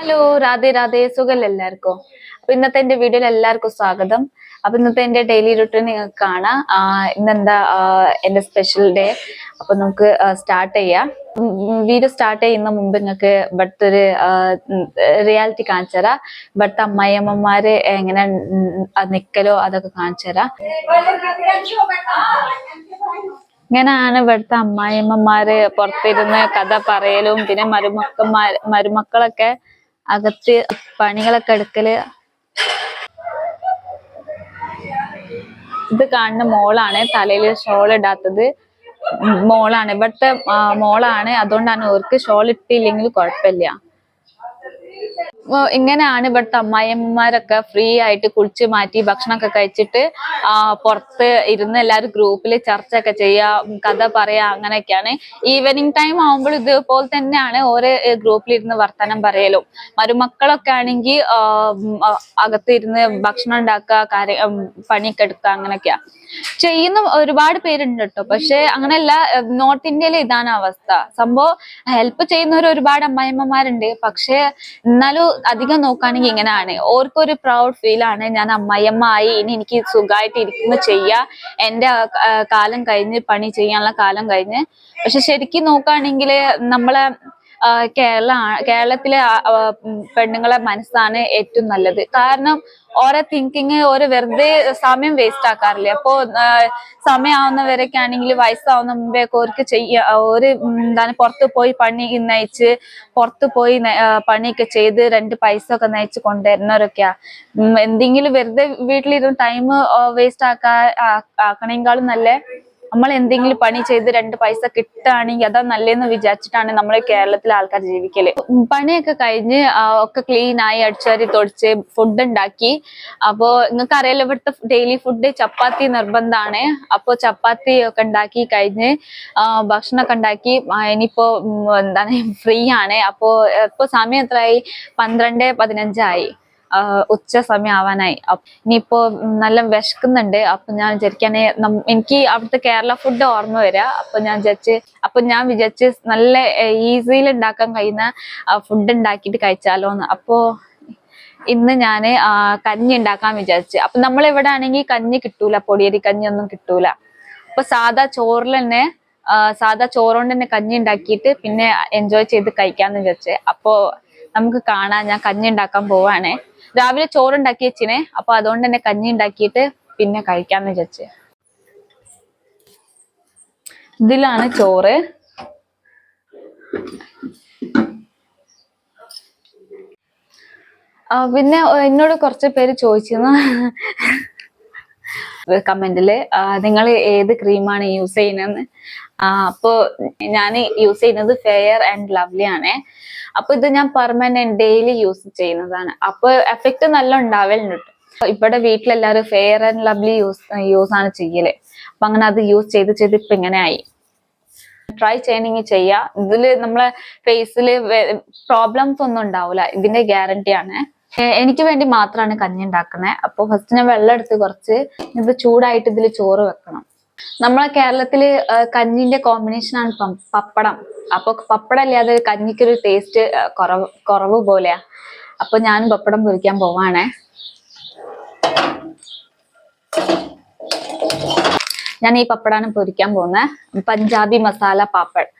Hello Radhe Radhe സുഖല്ല എല്ലാവർക്കും? അപ്പൊ ഇന്നത്തെ എന്റെ വീഡിയോയിൽ എല്ലാവർക്കും സ്വാഗതം. അപ്പൊ ഇന്നത്തെ എന്റെ ഡെയിലി റുട്ടീൻ നിങ്ങൾക്ക് കാണാം ഇന്നെന്താ എന്റെ സ്പെഷ്യൽ ഡേ അപ്പൊ നമുക്ക് സ്റ്റാർട്ട് ചെയ്യാം. വീഡിയോ സ്റ്റാർട്ട് ചെയ്യുന്ന മുമ്പ് നിങ്ങൾക്ക് ഇവിടുത്തെ ഒരു റിയാലിറ്റി കാണിച്ചു തരാം. ഇവിടുത്തെ അമ്മായിയമ്മമാര് എങ്ങനെ നിക്കലോ അതൊക്കെ കാണിച്ചു തരാം. ഇങ്ങനെയാണ് ഇവിടുത്തെ അമ്മായിയമ്മമാര് പുറത്തിരുന്ന് കഥ പറയലും പിന്നെ മരുമക്കന്മാർ മരുമക്കളൊക്കെ അകത്ത് പണികളൊക്കെ എടുക്കൽ. ഇത് കാണുന്ന മോളാണ് തലയിൽ ഷോൾ ഇടാത്തത്. മോളാണ്. ഇവിടുത്തെ മോളാണ്. അതുകൊണ്ടാണ് ഓർക്ക് ഷോൾ ഇട്ടില്ലെങ്കിൽ കുഴപ്പമില്ല. ഇങ്ങനെയാണ് ഇവിടുത്തെ അമ്മായിയമ്മമാരൊക്കെ ഫ്രീ ആയിട്ട് കുളിച്ച് മാറ്റി ഭക്ഷണമൊക്കെ കഴിച്ചിട്ട് പുറത്ത് ഇരുന്ന് എല്ലാവരും ഗ്രൂപ്പിൽ ചർച്ച ഒക്കെ ചെയ്യാ കഥ പറയാ അങ്ങനെയൊക്കെയാണ്. ഈവനിങ് ടൈം ആവുമ്പോൾ ഇതുപോലെ തന്നെയാണ് ഓരോ ഗ്രൂപ്പിൽ ഇരുന്ന് വർത്തമാനം പറയലും. മരുമക്കളൊക്കെ ആണെങ്കിൽ അകത്ത് ഇരുന്ന് ഭക്ഷണം ഉണ്ടാക്കുക കാര്യ പണിയൊക്കെ എടുക്കുക അങ്ങനെയൊക്കെയാ. ചെയ്യുന്ന ഒരുപാട് പേരുണ്ട് കേട്ടോ. പക്ഷെ അങ്ങനെയല്ല നോർത്ത് ഇന്ത്യയിലെ ഇതാണ് അവസ്ഥ. സംഭവം ഹെൽപ്പ് ചെയ്യുന്നവർ ഒരുപാട് അമ്മായിമ്മമാരുണ്ട് പക്ഷെ എന്നാലും അധികം നോക്കുകയാണെങ്കിൽ ഇങ്ങനെയാണ്. ഓർക്കൊരു പ്രൗഡ് ഫീൽ ആണ്. ഞാൻ അമ്മയമ്മ ആയി ഇനി എനിക്ക് സുഖമായിട്ട് ഇരിക്കുന്നു ചെയ്യാ. എന്റെ കാലം കഴിഞ്ഞ് പണി ചെയ്യാനുള്ള കാലം കഴിഞ്ഞ്. പക്ഷെ ശരിക്കും നോക്കുകയാണെങ്കിൽ നമ്മളെ കേരള കേരളത്തിലെ പെണ്ണുങ്ങളെ മനസ്സാണ് ഏറ്റവും നല്ലത്. കാരണം ഓരോ തിങ്കിങ് ഓരോ വെറുതെ സമയം വേസ്റ്റ് ആക്കാറില്ല? അപ്പോ സമയമാവുന്നവരൊക്കെ ആണെങ്കിൽ വയസ്സാവുന്ന മുമ്പേ ഒക്കെ ചെയ്യ ഒരു എന്താണ് പുറത്ത് പോയി പണി നയിച്ച് പുറത്ത് പോയി പണിയൊക്കെ ചെയ്ത് രണ്ട് പൈസ ഒക്കെ നയിച്ച് കൊണ്ടുവരുന്നവരൊക്കെയാ. എന്തെങ്കിലും വെറുതെ വീട്ടിലിരുന്ന് ടൈം വേസ്റ്റ് ആക്കാ ആക്കണേക്കാളും നല്ല? നമ്മൾ എന്തെങ്കിലും പണി ചെയ്ത് രണ്ട് പൈസ കിട്ടുകയാണെങ്കിൽ അതാ നല്ലതെന്ന് വിചാരിച്ചിട്ടാണ് നമ്മൾ കേരളത്തിലെ ആൾക്കാർ ജീവിക്കൽ. പണിയൊക്കെ കഴിഞ്ഞ് ഒക്കെ ക്ലീൻ ആയി അടിച്ചാരി തുടച്ച് ഫുഡ് ഉണ്ടാക്കി. അപ്പോ നിങ്ങൾക്ക് അറിയാലോ ഇവിടുത്തെ ഡെയിലി ഫുഡ് ചപ്പാത്തി നിർബന്ധമാണ് അപ്പോ ചപ്പാത്തി ഒക്കെ ഉണ്ടാക്കി കഴിഞ്ഞ് ഭക്ഷണമൊക്കെ ഉണ്ടാക്കി ഇനിയിപ്പോ എന്താണ് ഫ്രീ ആണ്. അപ്പോ ഇപ്പൊ സമയം എത്രയായി? പന്ത്രണ്ട് പതിനഞ്ചായി. ഉച്ച സമയം ആവാനായി ഇനിയിപ്പോ നല്ല വിശക്കുന്നുണ്ട്. അപ്പൊ ഞാൻ വിചാരിക്കാൻ എനിക്ക് അവിടുത്തെ കേരള ഫുഡ് ഓർമ്മ വരിക അപ്പൊ ഞാൻ വിചാരിച്ച് അപ്പൊ ഞാൻ വിചാരിച്ച് നല്ല ഈസിയിൽ ഉണ്ടാക്കാൻ കഴിയുന്ന ഫുഡ് ഉണ്ടാക്കിയിട്ട് കഴിച്ചാലോന്ന്. അപ്പോ ഇന്ന് ഞാൻ കഞ്ഞി ഉണ്ടാക്കാൻ വിചാരിച്ചു. അപ്പൊ നമ്മൾ ഇവിടെ ആണെങ്കിൽ കഞ്ഞി കിട്ടൂല. പൊടിയരി കഞ്ഞി ഒന്നും കിട്ടൂല. അപ്പൊ സാധാ ചോറിൽ തന്നെ സാധാ ചോറുകൊണ്ട് തന്നെ കഞ്ഞി ഉണ്ടാക്കിയിട്ട് പിന്നെ എൻജോയ് ചെയ്ത് കഴിക്കാന്ന് വിചാരിച്ചേ. അപ്പോ നമുക്ക് കാണാൻ ഞാൻ കഞ്ഞി ഉണ്ടാക്കാൻ പോവാണേ. രാവിലെ ചോറ് ഉണ്ടാക്കി വെച്ചിനെ. അപ്പൊ അതുകൊണ്ട് തന്നെ കഞ്ഞി ഉണ്ടാക്കിയിട്ട് പിന്നെ കഴിക്കാന്ന് വിചാരിച്ച്. ഇതിലാണ് ചോറ്. പിന്നെ എന്നോട് കുറച്ച് പേര് ചോദിച്ചിരുന്നു. കമന്റിൽ നിങ്ങൾ ഏത് ക്രീമാണ് യൂസ് ചെയ്യുന്നതെന്ന്. അപ്പോ ഞാൻ യൂസ് ചെയ്യുന്നത് ഫെയർ ആൻഡ് ലവ്ലി ആണ്. അപ്പൊ ഇത് ഞാൻ പെർമനന്റ് ഡെയിലി യൂസ് ചെയ്യുന്നതാണ്. അപ്പൊ എഫക്റ്റ് നല്ല ഉണ്ടാവലുണ്ട്. ഇവിടെ വീട്ടിലെല്ലാരും fair and lovely use use ആണ് ചെയ്യൽ. അപ്പൊ അങ്ങനെ അത് യൂസ് ചെയ്ത് ചെയ്ത് ഇപ്പൊ ഇങ്ങനെ ആയി. ട്രൈ ചെയ്യണമെങ്കിൽ ചെയ്യാം. ഇതിൽ നമ്മളെ ഫേസിൽ പ്രോബ്ലംസ് ഒന്നും ഉണ്ടാവില്ല ഇതിന്റെ ഗ്യാരണ്ടി ആണ്. എനിക്ക് വേണ്ടി മാത്രമാണ് കഞ്ഞി ഉണ്ടാക്കുന്നത് അപ്പോൾ ഫസ്റ്റ് ഞാൻ വെള്ളം എടുത്ത് കുറച്ച് ഇത് ചൂടായിട്ട് ഇതിൽ ചോറ് വെക്കണം. നമ്മളെ കേരളത്തിൽ കഞ്ഞിന്റെ പം- പപ്പടം. അപ്പൊ പപ്പടം അല്ലാതെ കഞ്ഞിക്കൊരു ടേസ്റ്റ് കുറവ് കുറവ് പോലെയാ. അപ്പൊ ഞാൻ പപ്പടം പൊരിക്കാൻ പോവാണേ. ഞാൻ ഈ പപ്പടാണ് പൊരിക്കാൻ പോകുന്നത് പഞ്ചാബി മസാല പാപ്പഡ്.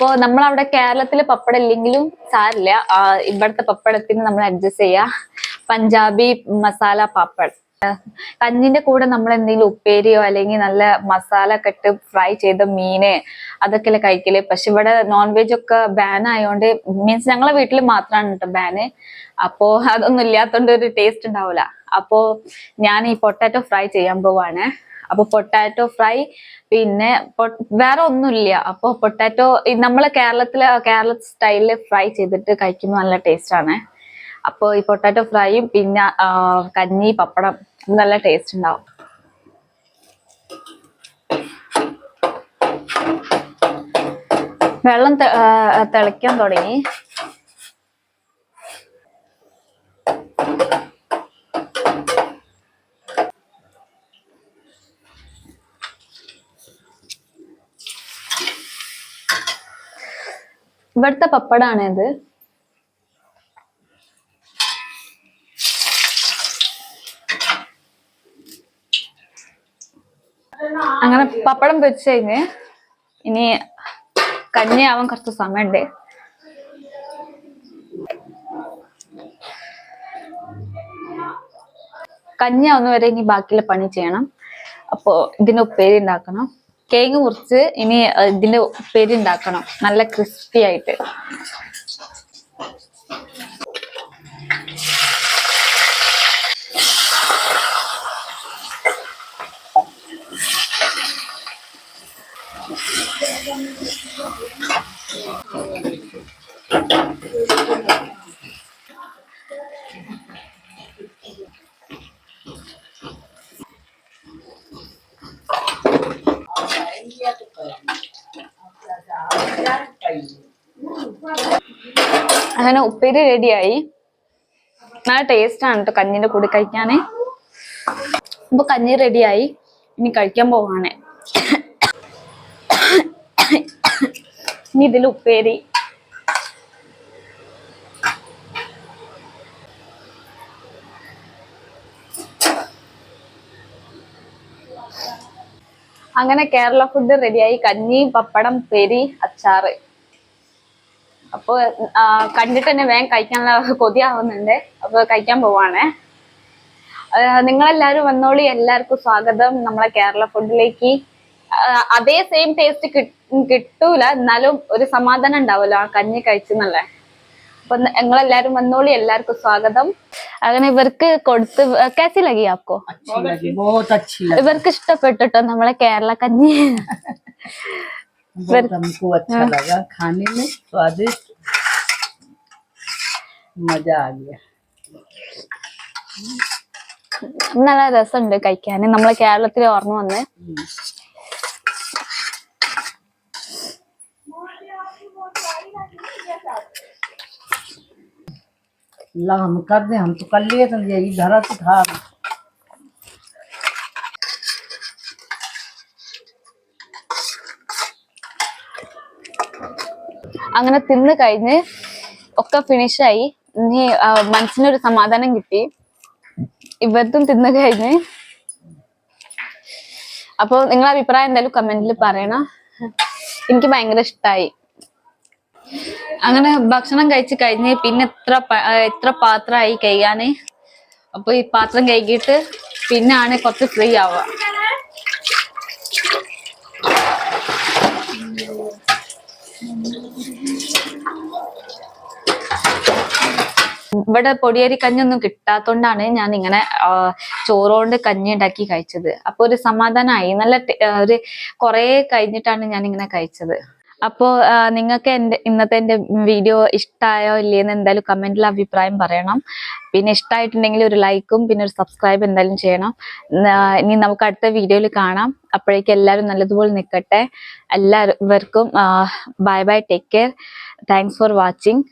അപ്പോ നമ്മളവിടെ കേരളത്തിൽ പപ്പടം ഇല്ലെങ്കിലും സാരില്ല. ഇവിടുത്തെ പപ്പടത്തിന് നമ്മൾ അഡ്ജസ്റ്റ് ചെയ്യാ. പഞ്ചാബി മസാല പാപ്പഡ് കഞ്ഞിന്റെ കൂടെ നമ്മൾ എന്തെങ്കിലും ഉപ്പേരിയോ അല്ലെങ്കിൽ നല്ല മസാല കെട്ട് ഫ്രൈ ചെയ്ത മീന് അതൊക്കെയല്ലേ കഴിക്കൽ. പക്ഷെ ഇവിടെ നോൺ വെജ് ഒക്കെ ബാൻ ആയതുകൊണ്ട് മീൻസ് ഞങ്ങളെ വീട്ടിൽ മാത്രമാണ് കേട്ടോ ബാന് അപ്പോ അതൊന്നും ഇല്ലാത്തോണ്ട് ഒരു ടേസ്റ്റ് ഉണ്ടാവില്ല അപ്പോ ഞാൻ ഈ പൊട്ടാറ്റോ ഫ്രൈ ചെയ്യാൻ പോവാണ്. അപ്പൊ പൊട്ടാറ്റോ ഫ്രൈ പിന്നെ വേറെ ഒന്നുമില്ല. അപ്പൊ പൊട്ടാറ്റോ നമ്മളെ കേരളത്തിലെ കേരള സ്റ്റൈലിൽ ഫ്രൈ ചെയ്തിട്ട് കഴിക്കുമ്പോൾ നല്ല ടേസ്റ്റ് ആണ് അപ്പൊ ഈ പൊട്ടാറ്റോ ഫ്രൈയും പിന്നെ കഞ്ഞി പപ്പടം നല്ല ടേസ്റ്റ് ഉണ്ടാവും. വെള്ളം തിളയ്ക്കാൻ തുടങ്ങി. ഇവിടുത്തെ പപ്പടാണ് ഇത്. അങ്ങനെ പപ്പടം പൊരിച്ചു കഴിഞ്ഞ് ഇനി കഞ്ഞിയാവാൻ കുറച്ച് സമയമുണ്ട്. കഞ്ഞിയാവുന്നവരെ ഇനി ബാക്കിയുള്ള പണി ചെയ്യണം. അപ്പോൾ ഇതിന് ഉപ്പേരി ഉണ്ടാക്കണം. കേക്ക് മുറിച്ച് ഇനി ഇതിന്റെ ഉപ്പേരി ഉണ്ടാക്കണം. നല്ല ക്രിസ്പി ആയിട്ട്. അങ്ങനെ ഉപ്പേരി റെഡിയായി. നല്ല ടേസ്റ്റ് ആണ് കേട്ടോ കഞ്ഞിന്റെ കൂടി കഴിക്കാന്. അപ്പൊ കഞ്ഞി റെഡിയായി. ഇനി കഴിക്കാൻ പോവാണ്. ഇനി ഇതിൽ ഉപ്പേരി. അങ്ങനെ കേരള ഫുഡ് റെഡിയായി. കഞ്ഞി പപ്പടം പെരി അച്ചാറ്. അപ്പോൾ കണ്ടിട്ട് തന്നെ വേഗം കഴിക്കാനുള്ള കൊതിയാവുന്നുണ്ട്. അപ്പോൾ കഴിക്കാൻ പോവാണേ. നിങ്ങളെല്ലാരും വന്നോളി. എല്ലാവർക്കും സ്വാഗതം. നമ്മളെ കേരള ഫുഡിലേക്ക്. അതേ സെയിം ടേസ്റ്റ് കിട്ടൂല. എന്നാലും ഒരു സമാധാനം ഉണ്ടാവുമല്ലോ ആ കഞ്ഞി കഴിച്ചെന്നല്ലേ അപ്പൊ നിങ്ങളെല്ലാരും വന്നോളി. എല്ലാവർക്കും സ്വാഗതം. അങ്ങനെ ഇവർക്ക് കൊടുത്ത് കാസി ലഗി ആക്കോ ഇവർക്ക് ഇഷ്ടപ്പെട്ടിട്ടോ നമ്മളെ കേരള കഞ്ഞി? बहुत हमको अच्छा लगा खाने में स्वादिष्ट मजा आ गया നല്ല രസമുണ്ട് കഴിക്കാൻ നമ്മളെ കേരളത്തിൽ ഓർമ്മ വന്ന് हम्म। ला हम कर दे हम तो कर लिए थे यही धरा तो था അങ്ങനെ തിന്ന് കഴിഞ്ഞ് ഒക്കെ ഫിനിഷായി ഇനി മനസ്സിനൊരു സമാധാനം കിട്ടി. ഇവർക്കും തിന്ന് കഴിഞ്ഞ്. അപ്പൊ നിങ്ങളെ അഭിപ്രായം എന്തായാലും കമന്റിൽ പറയണം. എനിക്ക് ഭയങ്കര ഇഷ്ടമായി അങ്ങനെ ഭക്ഷണം കഴിച്ച് കഴിഞ്ഞ് പിന്നെ എത്ര എത്ര പാത്രമായി കഴിയാന്. അപ്പൊ ഈ പാത്രം കഴുകിയിട്ട് പിന്നെ ആണ് കുറച്ച് ഫ്രീ ആവുക. ഇവിടെ പൊടിയരി കഞ്ഞൊന്നും കിട്ടാത്തോണ്ടാണ് ഞാൻ ഇങ്ങനെ ചോറുകൊണ്ട് കഞ്ഞി ഉണ്ടാക്കി കഴിച്ചത്. അപ്പൊ ഒരു സമാധാനമായി നല്ല ഒരു കൊറേ കഴിഞ്ഞിട്ടാണ് ഞാൻ ഇങ്ങനെ കഴിച്ചത്. അപ്പോ നിങ്ങൾക്ക് എന്റെ ഇന്നത്തെ എന്റെ വീഡിയോ ഇഷ്ടമായോ ഇല്ലയെന്ന് എന്തായാലും കമന്റിൽ അഭിപ്രായം പറയണം. പിന്നെ ഇഷ്ടമായിട്ടുണ്ടെങ്കിൽ ഒരു ലൈക്കും പിന്നെ ഒരു സബ്സ്ക്രൈബ് എന്തായാലും ചെയ്യണം. ഇനി നമുക്ക് അടുത്ത വീഡിയോയിൽ കാണാം. അപ്പോഴേക്കും എല്ലാവരും നല്ലതുപോലെ നിൽക്കട്ടെ. എല്ലാവർക്കും bye bye take care. Thanks for watching.